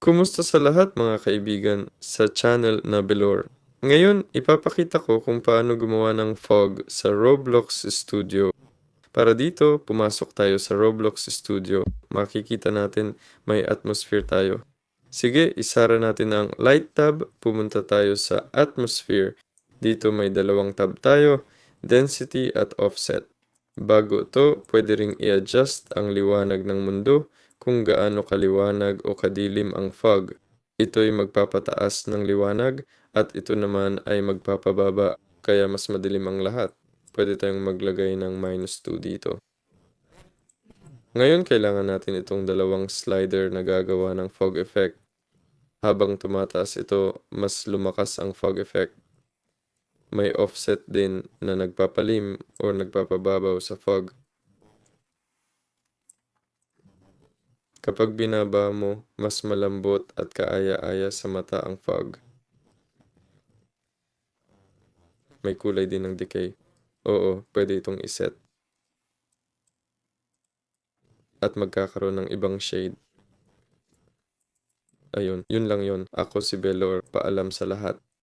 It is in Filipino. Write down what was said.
Kumusta sa lahat mga kaibigan sa channel na Belor? Ngayon, ipapakita ko kung paano gumawa ng fog sa Roblox Studio. Para dito, pumasok tayo sa Roblox Studio. Makikita natin may atmosphere tayo. Sige, isara natin ang light tab, pumunta tayo sa atmosphere. Dito may dalawang tab tayo, density at offset. Bago to, pwede ring i-adjust ang liwanag ng mundo kung gaano kaliwanag o kadilim ang fog. Ito'y magpapataas ng liwanag at ito naman ay magpapababa kaya mas madilim ang lahat. Pwede tayong maglagay ng minus 2 dito. Ngayon kailangan natin itong dalawang slider na gagawa ng fog effect. Habang tumataas ito, mas lumakas ang fog effect. May offset din na nagpapalim o nagpapababaw sa fog. Kapag binaba mo, mas malambot at kaaya-aya sa mata ang fog. May kulay din ng decay. Oo, pwede itong iset. At magkakaroon ng ibang shade. Ayun, yun lang yun. Ako si Belor, paalam sa lahat.